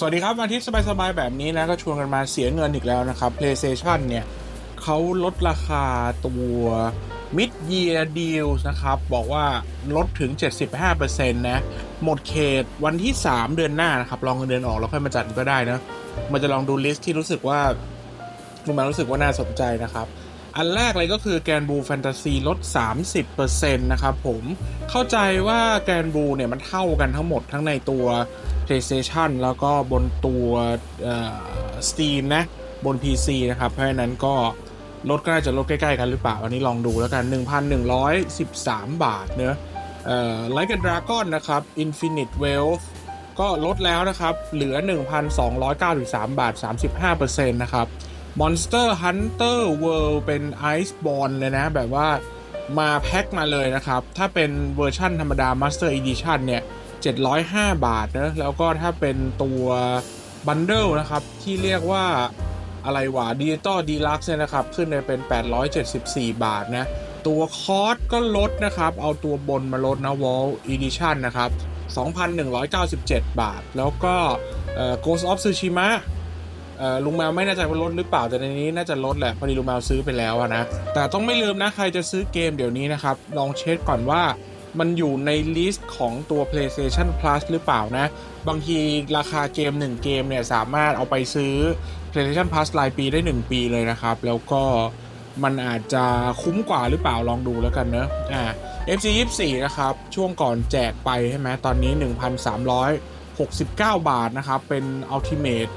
สวัสดีครับวันอาทิตย์สบายๆแบบนี้นะก็ชวนกันมาเสียเงินอีกแล้วนะครับ PlayStation เนี่ยเขาลดราคาตัว Mid Year Deals นะครับ บอกว่าลดถึง 75%นะหมดเขตวันที่ 3 เดือนหน้านะครับลองเงินเดือนออกแล้วค่อยมาจัดก็ได้นะ มันจะลองดูลิสต์ที่รู้สึกว่าคุณมารู้สึกว่าน่าสนใจนะครับ อันแรกเลยก็คือแกนบูแฟนตาซีลด 30%นะครับผมเข้าใจว่าแกนบูเนี่ยมันเท่ากันทั้งหมดทั้งในตัว PlayStation แล้วก็บนตัวเอ่อ Steam นะ บน PC นะครับ เพราะฉะนั้นก็ลดก็น่าจะลดใกล้ ๆ กันหรือเปล่า อันนี้ลองดูแล้วกัน 1,113 บาทเนอะเอ่อ Like a Dragon นะครับ Infinite Wealth ก็ลดแล้วนะครับ เหลือ 1,293 บาท 35%นะครับ Monster Hunter World เป็น Iceborne เลยนะ แบบว่ามาแพ็คมาเลยนะครับ ถ้าเป็นเวอร์ชั่นธรรมดา Master Edition เนี่ย 705 บาทนะแล้วก็ถ้าเป็นตัวบันเดิลนะครับ ที่เรียกว่าอะไรวะดิจิตอลดีลักซ์เนี่ยนะครับ ขึ้นไปเป็น 874 บาทนะ ตัวคอร์สก็ลดนะครับ เอาตัวบนมาลดนะ Wall Edition นะครับ 2,197 บาท แล้วก็เอ่อ Ghost of Tsushima ลุงแมวไม่แน่ใจว่าลดหรือเปล่าแต่ในนี้น่าจะลดแหละพอดีลุงแมวซื้อไปแล้วนะ แต่ต้องไม่ลืมนะ ใครจะซื้อเกมเดี๋ยวนี้นะครับ ลองเช็คก่อนว่า มันอยู่ในลิสต์ของตัว PlayStation Plus หรือเปล่านะ บางทีราคาเกม 1 เกมเนี่ย สามารถเอาไปซื้อ PlayStation Plus รายปีได้ 1 ปีเลยนะครับ แล้วก็มันอาจจะคุ้มกว่าหรือเปล่าลองดูแล้วกันเนอะอ่า FC 24นะครับ ช่วงก่อนแจกไปใช่ไหมตอนนี้ 1,369 บาทนะครับ เป็น Ultimate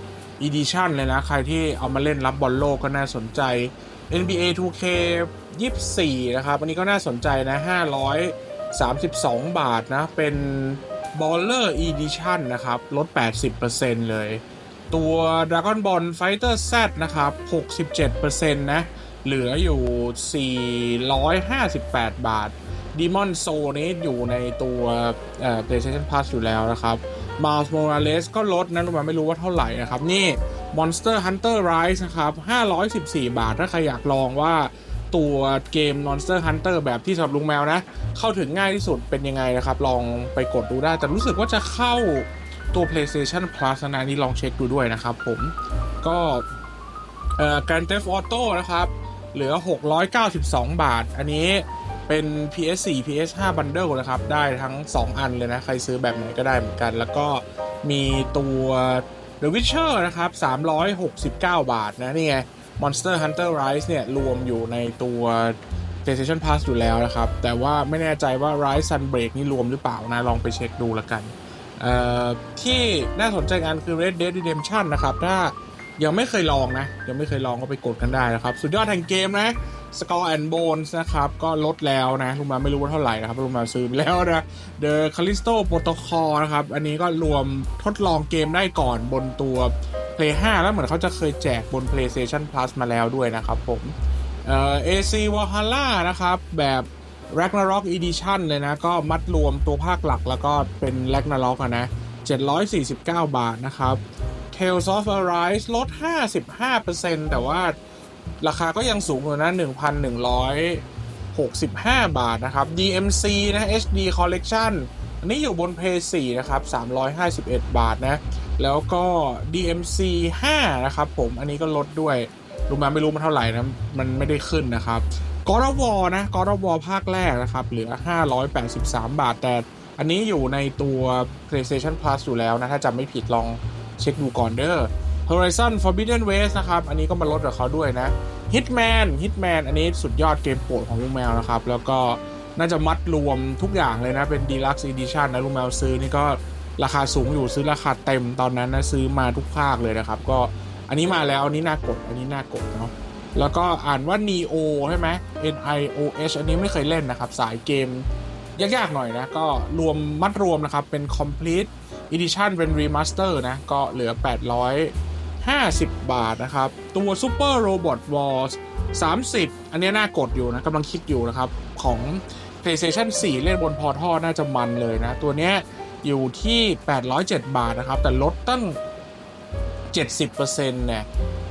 Edition เลยนะ ใครที่เอามาเล่นรับบอลโลกก็น่าสนใจ NBA 2K 24 นะครับ อันนี้ก็น่าสนใจนะ 32 บาทนะ เป็น Baller Edition นนะครับ ลด 80%เลย ตัว Dragon Ball Fighter Z นะครับ 67%นะ เหลืออยู่ 458 บาท Demon Soul นี้อยู่ในตัว PlayStation Plus อยู่แล้วนะครับ Miles Morales ก็ลดนะรู้ไหมไม่รู้ว่าเท่าไหร่นะครับ นี่ Monster Hunter Rise นะครับ 514 บาท ถ้าใครอยากลองว่า ตัวเกม Monster Hunter แบบที่สำหรับลุงแมวนะ เข้าถึงง่ายที่สุดเป็นยังไงนะครับ ลองไปกดดูได้ แต่รู้สึกว่าจะเข้าตัว PlayStation Plus นะนี่ลองเช็คดูด้วยนะครับผมก็เอ่อ Grand Theft Auto นะครับ เหลือ 692 บาท อันนี้เป็น PS4 PS5 Bundle นะครับ ได้ทั้ง 2 อันเลยนะ ใครซื้อแบบไหนก็ได้เหมือนกัน แล้วก็มีตัว The Witcher นะครับ 369 บาทนะ นี่ไง Monster Hunter Rise เนี่ย รวมอยู่ในตัว PlayStation Plus อยู่แล้วนะครับ แต่ว่าไม่แน่ใจว่า Rise Sunbreak นี่รวมหรือเปล่านะ ลองไปเช็คดูล้วกันที่น่าสนใจงานคือ Red Dead Redemption นะครับ ถ้ายังไม่เคยลองนะ ยังไม่เคยลองก็ไปกดกันได้นะครับ สุดยอดแห่งเกมนะ Skull and Bones นะครับ ก็ลดแล้วนะลุงมาไม่รู้ว่าเท่าไหร่นะครับลุงมาซื้อไปแล้วนะ The Callisto Protocol นะครับ อันนี้ก็รวมทดลองเกมได้ก่อนบนตัว Play 5 แล้วเหมือนเขาจะเคยแจกบน PlayStation Plus มาแล้วด้วยนะครับผมเอ่อ AC Valhalla นะครับ แบบ Ragnarok Edition เลยนะ ก็มัดรวมตัวภาคหลักแล้วก็เป็น Ragnarok นะ 749 บาทนะครับ Tales of Arise ลด 55%แต่ว่าราคาก็ยังสูงอยู่นะ 1,165 บาทนะครับ DMC นะ HD Collection อันนี้อยู่บน p 4นะครับ 351 บาทนะ แล้วก็ DMC 5 นะครับผมอันนี้ก็ลดด้วยรู้มาไม่รู้มันเท่าไหร่นะ มันไม่ได้ขึ้นนะครับ God of War นะ God of War ภาคแรกนะครับ เหลือ 583 บาท แต่อันนี้อยู่ในตัว PlayStation Plus อยู่แล้วนะ ถ้าจำไม่ผิดลองเช็คดูก่อนเด้อ Horizon Forbidden West นะครับ อันนี้ก็มาลดกับเขาด้วยนะ Hitman Hitman อันนี้สุดยอดเกมโปรดของลุงแมวนะครับ แล้วก็น่าจะมัดรวมทุกอย่างเลยนะ เป็น Deluxe Edition นะลุงแมวซื้อนี่ก็ ราคาสูงอยู่ซื้อราคาเต็มตอนนั้นนะซื้อมาทุกภาคเลยนะครับ ก็อันนี้มาแล้วอันนี้น่ากดอันนี้น่ากดเนาะแล้วก็อ่านว่า Neo ใช่ไหม N I O H อันนี้ไม่เคยเล่นนะครับ สายเกม ยากๆหน่อยนะ ก็รวมมัดรวมนะครับ เป็น complete edition เป็น remaster นะ ก็เหลือ 850 บาทนะครับ ตัว Super Robot Wars 30 อันนี้น่ากดอยู่นะกำลังคิดอยู่นะครับ ของ PlayStation 4 เล่นบนพอร์ทัลน่าจะมันเลยนะ ตัวเนี้ย อยู่ที่ 807 บาทนะครับ แต่ลดตั้ง 70%เนี่ย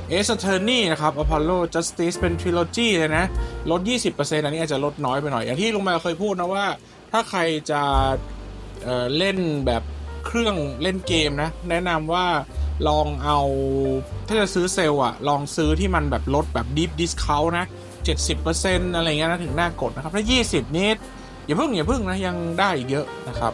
เอสเทอร์นี่นะครับ Apollo Justice เป็น Trilogy เลยนะ ลด 20%อันนี้อาจจะลดน้อยไปหน่อย อย่างที่ลุงแมวเคยพูดนะว่า ถ้าใครจะเเล่นแบบเครื่องเล่นเกมนะ แนะนำว่าลองเอาถ้าจะซื้อเซลล์อะลองซื้อที่มันแบบลดแบบ deep discount นะ 70%อะไรเงี้ยนะถึงน่ากดนะครับ ถ้า 20 นิดอย่าเพิ่งอย่าเพิ่งนะ ยังได้อีกเยอะนะครับ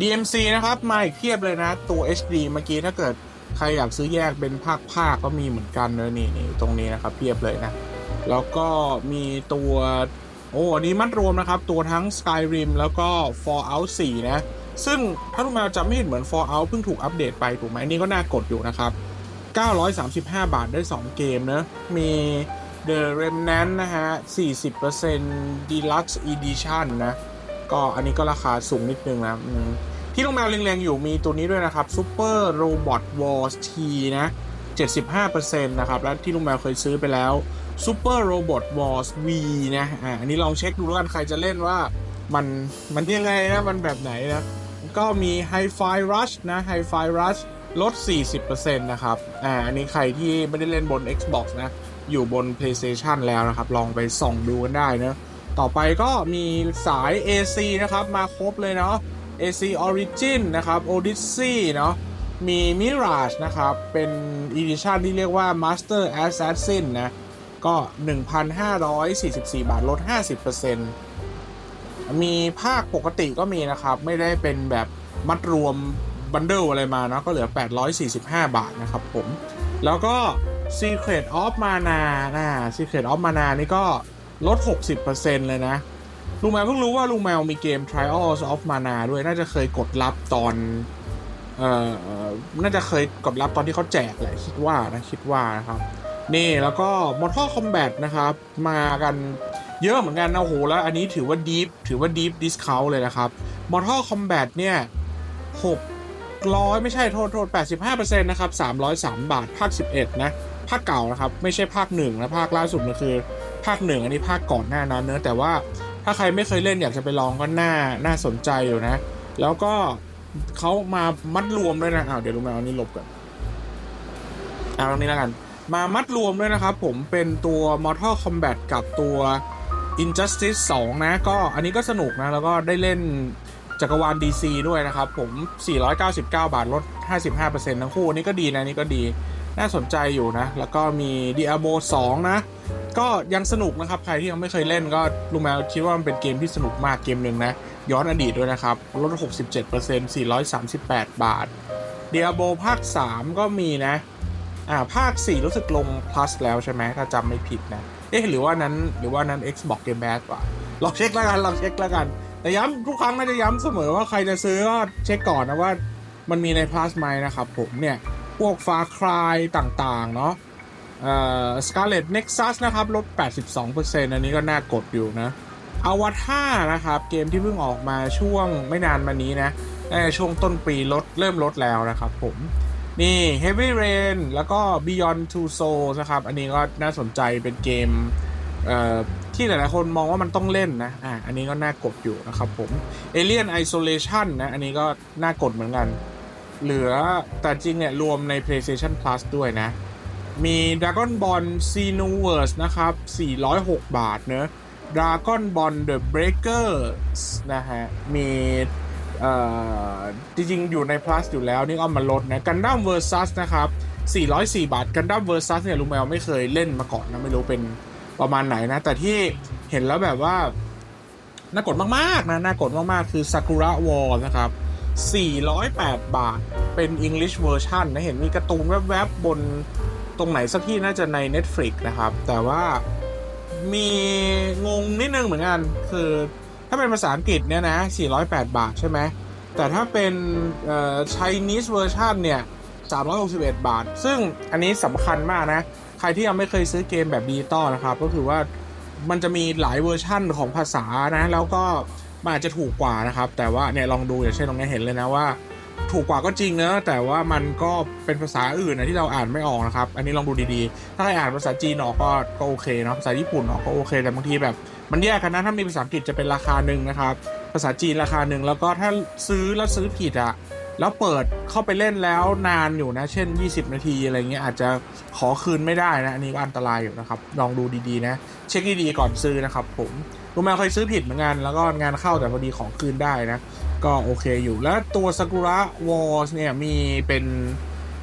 DMC นะครับมาอีกเพียบเลยนะ ตัว HD เมื่อกี้ถ้าเกิดใครอยากซื้อแยกเป็นภาคภาคก็มีเหมือนกันเนอะนี่นี่ตรงนี้นะครับเพียบเลยนะ แล้วก็มีตัวโอ้อันนี้มัดรวมนะครับ ตัวทั้ง Skyrim แล้วก็ Fallout 4 นะ ซึ่งถ้าทุกมาจำไม่ผิดเหมือน Fallout เพิ่งถูกอัปเดตไปถูกไหมนนี่ก็น่ากดอยู่นะครับ 935 บาทได้ 2 เกมนะ มี The Remnant นะฮะ 40% Deluxe Edition นะ ก็อันนี้ก็ราคาสูงนิดนึงนะที่ลงแมาเรียงๆอยู่มีตัวนี้ด้วยนะครับ Super Robot Wars T นะ75%นะครับ แล้วที่ลุงแมวเคยซื้อไปแล้ว Super Robot Wars V นะอ่าอันนี้ลองเช็คดูแล้วกันใครจะเล่นว่ามันมันยังไงนะ มันแบบไหนนะ ก็มี Hi-Fi Rush นะ Hi-Fi Rush ลด 40%นะครับอ่าอันนี้ใครที่ไม่ได้เล่นบน Xbox นะ อยู่บน PlayStation แล้วนะครับ ลองไปส่องดูกันได้นะ ต่อไปก็มีสาย AC นะครับ มาครบเลยเนาะ AC Origin นะครับ Odyssey เนาะมี Mirage นะครับ เป็น Edition ที่เรียกว่า Master Assassin นะ ก็ 1,544 บาทลด 50%มีภาคปกติก็มีนะครับ ไม่ได้เป็นแบบมัดรวมบันเดิลอะไรมาเนาะก็เหลือ 845 บาทนะครับผม แล้วก็ Secret of Mana นะ Secret of Mana นี่ก็ ลด 60%เลยนะ ลุงแมวเพิ่งรู้ว่าลุงแมวมีเกม Trials of Mana ด้วย น่าจะเคยกดรับตอน เอ่อ น่าจะเคยกดรับตอนที่เขาแจกแหละ คิดว่านะ คิดว่านะครับ นี่แล้วก็ Mortal Kombat นะครับ มากันเยอะเหมือนกันนะโหแล้วอันนี้ถือว่า deep ถือว่า deep discount เลยนะครับ Mortal Kombat เนี่ย600 ไม่ใช่โทษโทษ85%นะครับ 303 บาท ภาค 11 นะ ภาคเก่านะครับ ไม่ใช่ภาคหนึ่งนะ ภาคล่าสุดมันคือ ภาคหนึ่งอันนี้ภาคก่อนหน้านั้นเนอะแต่ว่าถ้าใครไม่เคยเล่นอยากจะไปลองก็น่าน่าสนใจอยู่นะ แล้วก็เขามามัดรวมด้วยนะอ้าวเดี๋ยวลุงแมวอานี้ลบก่อนเอาตรงนี้แล้วกัน มามัดรวมด้วยนะครับ ผมเป็นตัว Mortal Kombat กับตัว Injustice 2 นะ ก็อันนี้ก็สนุกนะ แล้วก็ได้เล่นจักรวาล DC ด้วยนะครับ ผม 499 บาทลด 55%ทั้งคู่ อันนี้ก็ดีนะนนี่ก็ดี น่าสนใจอยู่นะ แล้วก็มี Diablo 2 นะ ก็ยังสนุกนะครับ ใครที่ยังไม่เคยเล่นก็ลุงแมวคิดว่ามันเป็นเกมที่สนุกมากเกมหนึ่งนะ ย้อนอดีตด้วยนะครับ ลด 67% 438 บาท Diablo ภาค 3 ก็มีนะ อ่า ภาค 4 รู้สึกลง plus แล้วใช่ไหมถ้าจำไม่ผิดนะ เอ๊ะ หรือว่านั้น หรือว่านั้น Xbox Game Pass ว่ะลองเช็คแล้วกันลองเช็คแล้วกัน แต่ย้ำทุกครั้งน่าจะย้ำเสมอว่าใครจะซื้อก็เช็คก่อนนะว่ามันมีใน plus ไหมนะครับผมเนี่ย พวก Far Cry ต่างๆ เนาะ เอ่อ Scarlet Nexus นะครับลด 82%อันนี้ก็น่ากดอยู่นะอวตารนะครับ เกมที่เพิ่งออกมาช่วงไม่นานมานี้นะน่าจะช่วงต้นปีลดเริ่มลดแล้วนะครับผมนี่ Heavy Rain แล้วก็ Beyond Two Souls นะครับ อันนี้ก็น่าสนใจเป็นเกมที่หลายๆคนมองว่ามันต้องเล่นนะ อะ อันนี้ก็น่ากดอยู่นะครับผม Alien Isolation นะ อันนี้ก็น่ากดเหมือนกัน เหลือแต่จริงเนี่ย รวมใน PlayStation Plus ด้วยนะ มี Dragon Ball Xenoverse นะครับ 406 บาทเนอะ Dragon Ball The Breakers นะฮะ มีจริงๆ อยู่ใน plus อยู่แล้วนี่ก็เอามาลดนะ Gundam Versus นะครับ 404 บาท Gundam Versus เนี่ยลุงแมวไม่เคยเล่นมาก่อนนะ ไม่รู้เป็นประมาณไหนนะ แต่ที่เห็นแล้วแบบว่า น่ากดมากๆนะ น่ากดมากๆ คือ Sakura War นะครับ 408 บาท เป็น English version นะ เห็นมีการ์ตูนแวบๆบน ตรงไหนสักที่น่าจะใน Netflix นะครับ แต่ว่ามีงงนิดนึงเหมือนกัน คือถ้าเป็นภาษาอังกฤษเนี่ยนะ 408 บาทใช่ไหม แต่ถ้าเป็นเอ่อ Chinese version เนี่ย 361 บาท ซึ่งอันนี้สำคัญมากนะ ใครที่ยังไม่เคยซื้อเกมแบบดิจิตอลนะครับ ก็คือว่ามันจะมีหลายเวอร์ชั่นของภาษานะ แล้วก็มันอาจจะถูกกว่านะครับ แต่ว่าเนี่ยลองดูอย่างเช่นตรงนี้เห็นเลยนะว่า ถูกกว่าก็จริงนะแต่ว่ามันก็เป็นภาษาอื่นนะที่เราอ่านไม่ออกนะครับ อันนี้ลองดูดีๆ ถ้าใครอ่านภาษาจีนออกก็ก็โอเคเนาะภาษาญี่ปุ่นออกก็โอเค แต่บางทีแบบ มันแยกกันนะถ้ามีภาษาอังกฤษจะเป็นราคาหนึ่งนะครับ ภาษาจีนราคาหนึ่งแล้วก็ถ้าซื้อแล้วซื้อผิดอะแล้วเปิดเข้าไปเล่นแล้วนานอยู่นะ เช่น 20 นาทีอะไรเงี้ยอาจจะขอคืนไม่ได้นะ อันนี้ก็อันตรายอยู่นะครับ ลองดูดีๆนะ เช็คดีๆก่อนซื้อนะครับ ผมลุงแมวเคยซื้อผิดเหมือนกันแล้วก็งานเข้าแต่พอดีของคืนได้นะ ก็โอเคอยู่แล้วตัว Sakura Wars เนี่ยมีเป็น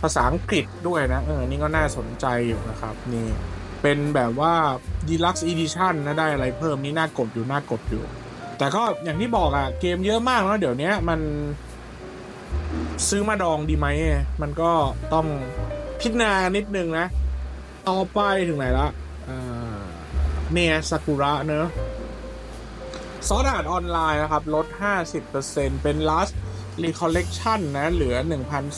ภาษาอังกฤษด้วยนะ เออ นี่ก็น่าสนใจอยู่นะครับ นี่เป็นแบบว่า Deluxe Edition นะได้อะไรเพิ่มนี่น่ากดอยู่น่ากดอยู่ แต่ก็อย่างที่บอกอะเกมเยอะมากแล้วเดี๋ยวนี้มัน ซื้อมาดองดีไหม มันก็ต้องพิจารณานิดนึงนะ ต่อไปถึงไหนละเนี่ยซากุระเนอะ ซอสอาดออนไลน์นะครับ ลด 50%เป็น last recollection นะ เหลือ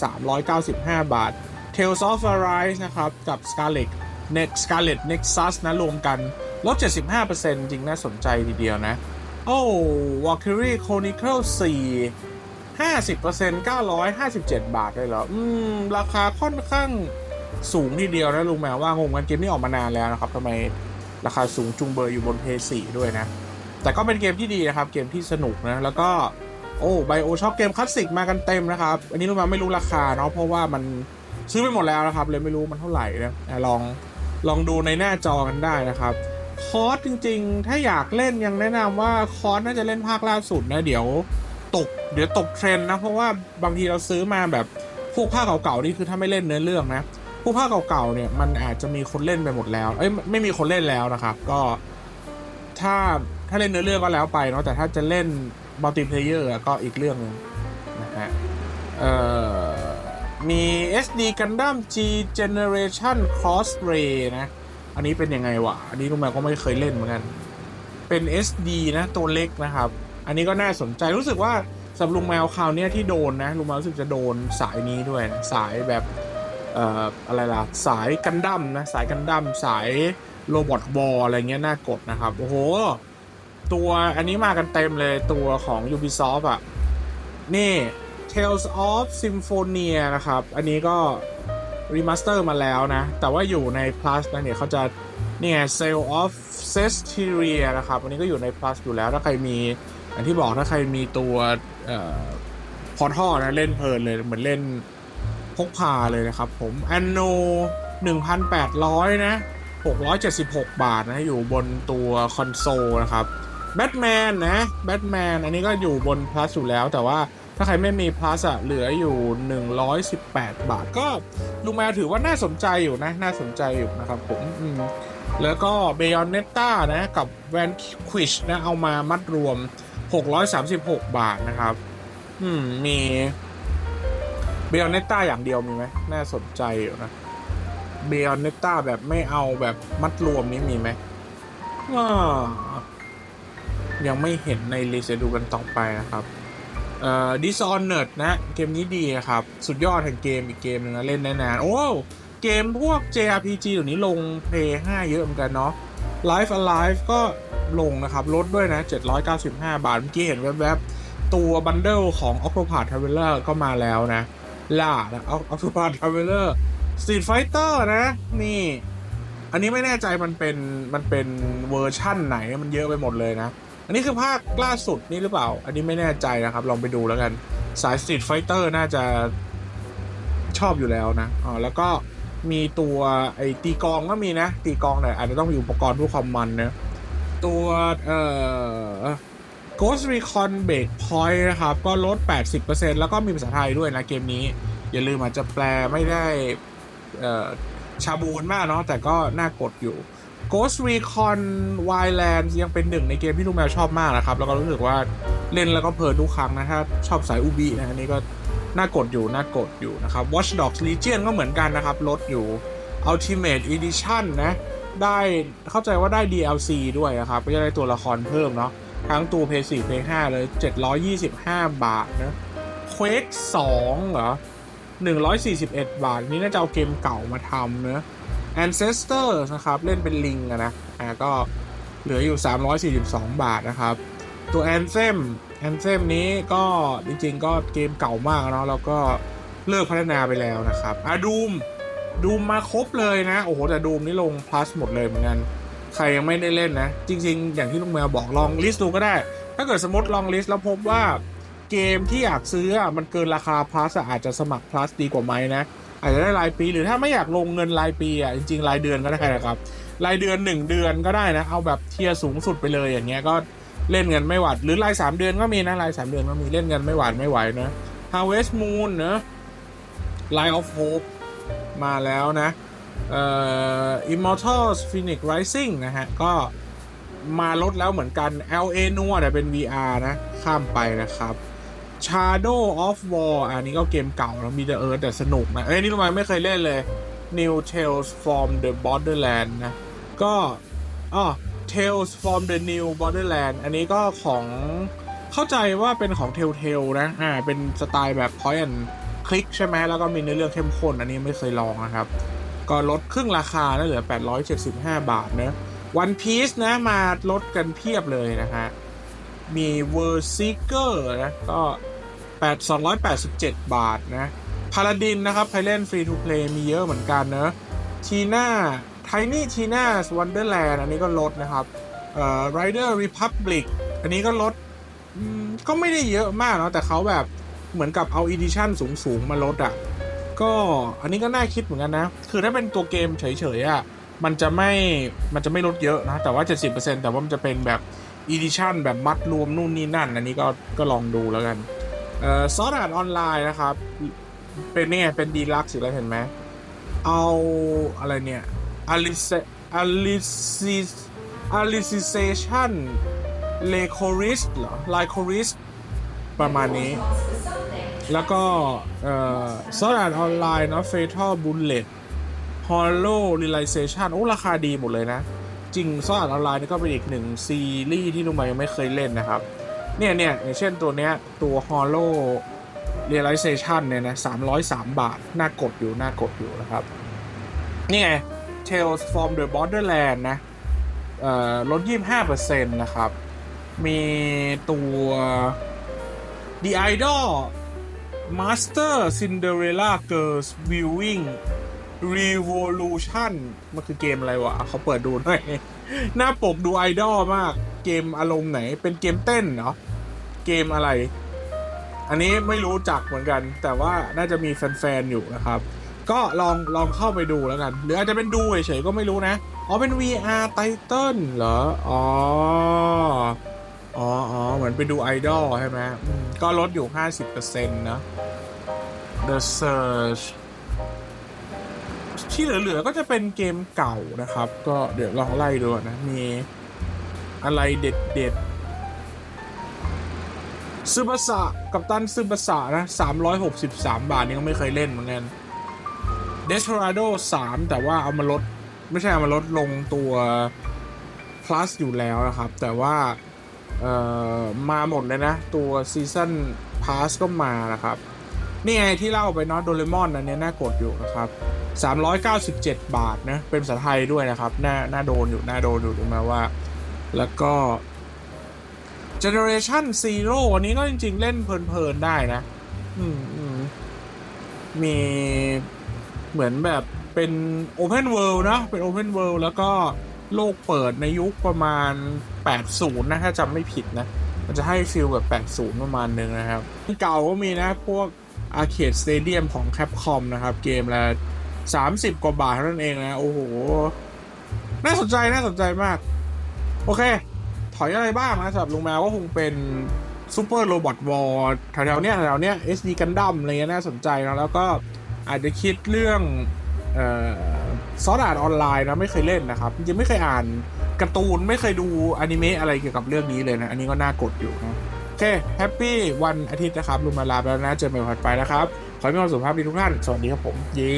1,395 บาท Tales of Arise นะครับ กับ Scarlet Next Scarlet Nexus นะ รวมกันลด 75%จริงน่าสนใจทีเดียวนะ โอ้ Valkyrie Chronicle 4 50% 957 บาทเลยเหรอ อืม ราคาค่อนข้างสูงทีเดียวนะลุงแมวว่างงกันเกมนี้ออกมานานแล้วนะครับทำไมราคาสูงจุงเบอร์อยู่บน p 4ด้วยนะ แต่ก็เป็นเกมที่ดีนะครับ เกมที่สนุกนะ แล้วก็ โอ้ไบโอชอปเกมคลาสสิกมากันเต็มนะครับ อันนี้ลุงแมวไม่รู้ราคาเนาะ เพราะว่ามันซื้อไปหมดแล้วนะครับ เลยไม่รู้มันเท่าไหร่นะลองลองดูในหน้าจอกันได้นะครับ คอร์สจริง ๆ ถ้าอยากเล่นยังแนะนำว่าคอร์สน่าจะเล่นภาคล่าสุดนะ เดี๋ยวตก เดี๋ยวตกเทรนนะ เพราะว่าบางทีเราซื้อมาแบบพวกภาคเก่าๆนี่คือถ้าไม่เล่นเนื้อเรื่องนะพวกภาคเก่าๆเนี่ยมันอาจจะมีคนเล่นไปหมดแล้ว เอ้ยไม่มีคนเล่นแล้วนะครับ ก็ถ้า ถ้าเล่นเนื้อเรื่องก็แล้วไปเนาะแต่ถ้าจะเล่นมัลติเพลเยอร์ก็อีกเรื่องนึงนะฮะเอ่อมี SD Gundam G Generation Cross Ray นะ อันนี้เป็นยังไงวะ อันนี้ลุงแมวก็ไม่เคยเล่นเหมือนกัน เป็น SD นะ ตัวเล็กนะครับ อันนี้ก็น่าสนใจรู้สึกว่าสำหรับลุงแมวคราวนี้ที่โดนนะลุงแมวรู้สึกจะโดนสายนี้ด้วยนะสายแบบเอ่ออะไรล่ะ สายกันดั้มนะ สายกันดั้มสายโรบอทบอลอะไรเงี้ยน่ากดนะครับ โอ้โห ตัวอันนี้มากันเต็มเลยตัวของ Ubisoft อะ นี่ Tales of Symphonia นะครับ อันนี้ก็รีมาสเตอร์มาแล้วนะ แต่ว่าอยู่ใน Plus นะเนี่ยเขาจะเนี่ย Sale of Cesteria นะครับ อันนี้ก็อยู่ใน Plus อยู่แล้วถ้าใครมีอย่างที่บอกถ้าใครมีตัวเอ่อพอท่อนะ เล่นเพลินเลย เหมือนเล่นพกพาเลยนะครับผม Anno 1,800 นะ 676 บาทนะ อยู่บนตัวคอนโซลนะครับ แบทแมนนะแบทแมนอันนี้ก็อยู่บน Plus อยู่แล้ว แต่ว่าถ้าใครไม่มี Plus อะเหลืออยู่ 118 บาท ก็ลุงแมวถือว่าน่าสนใจอยู่นะ น่าสนใจอยู่นะครับผมอืมแล้วก็เบยอนเนต t านะ กับแวนควิชนะ เอามามัดรวม 636 บาทนะครับ อืม มีเบยอนเนต t าอย่างเดียวมีไหมน่าสนใจอยู่นะเบยอนเนต t าแบบไม่เอาแบบมัดรวมนี้มีไหมอ่า ยังไม่เห็นในลิสต์เดี๋ยวดูกันต่อไปนะครับเอ่อ Dishonored นะ เกมนี้ดีครับ สุดยอดแห่งเกมอีกเกมหนึงนะ เล่นได้นานโอ้เกมพวก JRPG เดี๋ยวนี้ลง Play 5 เยอะเหมือนกันเนาะ Life Alive ก็ลงนะครับ ลดด้วยนะ 795 บาท เมื่อกี้เห็นแวบๆ ตัวบันเดิลของ Octopath Traveler ก็มาแล้วนะ ล่านะ Octopath Traveler Street Fighter นะ นี่ อันนี้ไม่แน่ใจมันเป็นมันเป็นเวอร์ชั่นไหนมันเยอะไปหมดเลยนะ อันนี้คือภาคล่าสุดนี่หรือเปล่า อันนี้ไม่แน่ใจนะครับ ลองไปดูแล้วกัน สาย Street Fighter น่าจะชอบอยู่แล้วนะอ๋อแล้วก็มีตัวไอ้ตีกองก็มีนะ ตีกองเนี่ยอาจจะต้องมีอุปกรณ์เพื่อความมันนะตัวเอ่อ Ghost Recon Break Point นะครับ ก็ลด 80%แล้วก็มีภาษาไทยด้วยนะเกมนี้ อย่าลืมอาจจะแปลไม่ได้เอ่อชาบูนมากเนาะแต่ก็น่ากดอยู่ Ghost Recon Wildlands ยังเป็นหนึ่งในเกมที่ลูกแมวชอบมากนะครับ แล้วก็รู้สึกว่าเล่นแล้วก็เพลินทุกครั้งนะถ้าชอบสายอูบีนะอันนี้ก็น่ากดอยู่น่ากดอยู่นะครับ Watch Dogs Legion ก็เหมือนกันนะครับ ลดอยู่ Ultimate Edition นะ ได้เข้าใจว่าได้ DLC ด้วยนะครับ ก็จะได้ตัวละครเพิ่มเนาะทั้งตัว PS4 PS5 เลย 725 บาทนะ Quake 2เหรอ 141 บาท นี่น่าจะเอาเกมเก่ามาทำเนอะ Ancestor นะครับ เล่นเป็นลิงอะนะอ่าก็เหลืออยู่ 342 บาทนะครับ ตัว Anthem Anthem นี้ก็จริงๆ ก็เกมเก่ามากเนาะแล้วก็เลิกพัฒนาไปแล้วนะครับอะดูมดูมมาครบเลยนะ โอ้โห แต่ดูมนี่ลง plus หมดเลยเหมือนกันใครยังไม่ได้เล่นนะ จริง ๆ อย่างที่ลุงแมวบอกลองลิสต์ดูก็ได้ ถ้าเกิดสมมติลองลิสต์แล้วพบว่าเกมที่อยากซื้ออะมันเกินราคา plus อะอาจจะสมัคร plus ดีกว่าไหมนะ อาจจะได้รายปี หรือถ้าไม่อยากลงเงินรายปีอะจริงๆรายเดือนก็ได้นะครับรายเดือน1เดือนก็ได้นะเอาแบบเทียร์สูงสุดไปเลยอย่างเงี้ยก็เล่นเงินไม่หวัดหรือราย3เดือนก็มีนะราย3เดือนก็มีเล่นเงินไม่หวาดไม่ไหวนะ Harvest Moon เนอะ Light of Hope มาแล้วนะเอ่อ Immortals Phoenix Rising นะฮะ ก็มาลดแล้วเหมือนกัน LA นัวแต่เป็น VR นะ ข้ามไปนะครับ Shadow of War อันนี้ก็เกมเก่าแล้วมีแต่เออแต่สนุกนะ เอ้ยนี่ทำไมไม่เคยเล่นเลย New Tales from the Borderland นะ ก็อ๋อ Tales from the New Borderland อันนี้ก็ของเข้าใจว่าเป็นของ Telltale นะ อ่า เป็นสไตล์แบบ point and click ใช่ไหม แล้วก็มีเนื้อเรื่องเข้มข้น อันนี้ไม่เคยลองนะครับ ก็ลดครึ่งราคานะเหลือ 875 บาทนะ One Piece นะมาลดกันเพียบเลยนะฮะ มี World Seeker นะ ก็ 8 287 บาทนะพา a าดินนะครับใครเล่น Free to Play มีเยอะเหมือนกันเนอะทีน่า Tiny Tina's Wonderland อันนี้ก็ลดนะครับเอ่อ Rider Republic อันนี้ก็ลดก็ไม่ได้เยอะมากเนาะแต่เขาแบบเหมือนกับเอา Edition สูง ๆ มาลดอะ่ะ ก็อันนี้ก็น่าคิดเหมือนกันนะ คือถ้าเป็นตัวเกมเฉย ๆอะ่ะมันจะไม่มันจะไม่ลดเยอะนะ แต่ว่า 70%แต่ว่ามันจะเป็นแบบ Edition แบบมัดรวมนู่นนี่นั่น อันนี้ก็ก็ลองดูแล้วกันเอ่อซอสอาดออนไลน์นะครับ เป็นเนี่ยเป็นดีลักซ์อยู่แล้วเห็นไหมเอาอะไรเนี่ย a l i c a l i c a l i c i t i o n l e c o r i s เหรอ l i c o r i s ประมาณนี้ แล้วก็เอ่อซอสอาดออนไลน์เนาะ Fatal Bullet Hollow Realization โอ้ ราคาดีหมดเลยนะ จริงซอสอาออนไลน์นี่ก็เป็นอีกหนึ่งซีรีส์ที่ลุงมายังไม่เคยเล่นนะครับ เนี่ยเนี่ยอย่างเช่นตัวเนี้ยตัว Hollow Realization เนี่ยนะ303บาท น่ากดอยู่ น่ากดอยู่นะครับ นี่ไง Tales from the Borderland นะเอ่อลด 25%นะครับ มีตัว The Idol Master Cinderella Girls Viewing Revolution มันคือเกมอะไรวะเขาเปิดดูหน่อย หน้าปกดูไอดอลมาก เกมอารมณ์ไหน เป็นเกมเต้นเหรอเกมอะไร อันนี้ไม่รู้จักเหมือนกัน แต่ว่าน่าจะมีแฟนๆ อยู่นะครับ ก็ลองลองเข้าไปดูแล้วกัน หรืออาจจะเป็นดูเฉยๆก็ไม่รู้นะ อ๋อเป็น VR Title เหรอ อ๋อ อ๋ออ๋อเหมือนไปดูไอดอลใช่ไหมมก็ลดอยู่ 50%นะ The Search ที่เหลือๆก็จะเป็นเกมเก่านะครับ ก็เดี๋ยวลองไล่ดูนะ มีอะไรเด็ดๆซึบะสะกับตันซึบะสะนะ 363 บาทนี่ก็ไม่เคยเล่นเหมือนกัน Desperado 3 แต่ว่าเอามาลด ไม่ใช่เอามาลดลงตัว plus อยู่แล้วนะครับ แต่ว่าเอ่อมาหมดเลยนะ ตัวซีซันพาสก็มานะครับ นี่ไงที่เล่าไปเนาะโดเรมอนอันเนี้ยน่ากดอยู่นะครับ 397 บาทนะ เป็นภาษาไทยด้วยนะครับ น่า น่าโดนอยู่ น่าโดนอยู่ถึงม้ว่า แล้วก็ Generation Zero อันนี้ก็จริง ๆ เล่นเพลิน ๆ ได้นะ อืมอืมมีเหมือนแบบเป็น Open World นะ เป็น Open World แล้วก็โลกเปิดในยุคประมาณ 80 นะ ถ้าจำไม่ผิดนะ มันจะให้ฟิลแบบ 80 ประมาณนึงนะครับ เก่าก็มีนะ พวก Arcade Stadium ของ Capcom นะครับ เกมละ 30กว่าบาทเท่านั้นเองนะ โอ้โห น่าสนใจน่าสนใจมาก โอเค ถอยอะไรบ้างนะสำหรับลุงแมวก็คงเป็น Super Robot War แถวๆเนี้ยแถวๆเนี้ย SD Gundam อะไรเงี้ยน่าสนใจนะแล้วก็อาจจะคิดเรื่องออซอสอ่านออนไลน์นะไม่เคยเล่นนะครับจริงไม่เคยอ่านการ์ตูนไม่เคยดูอนิเมะอะไรเกี่ยวกับเรื่องนี้เลยนะ อันนี้ก็น่ากดอยู่นะโอเคแฮปปี้วันอาทิตย์นะครับลุงมาลาไปแล้วนะ เจอกันใหม่ถัดไปนะครับ ขอให้มีความสุขภาพดีทุกท่าน สวัสดีครับผม เย้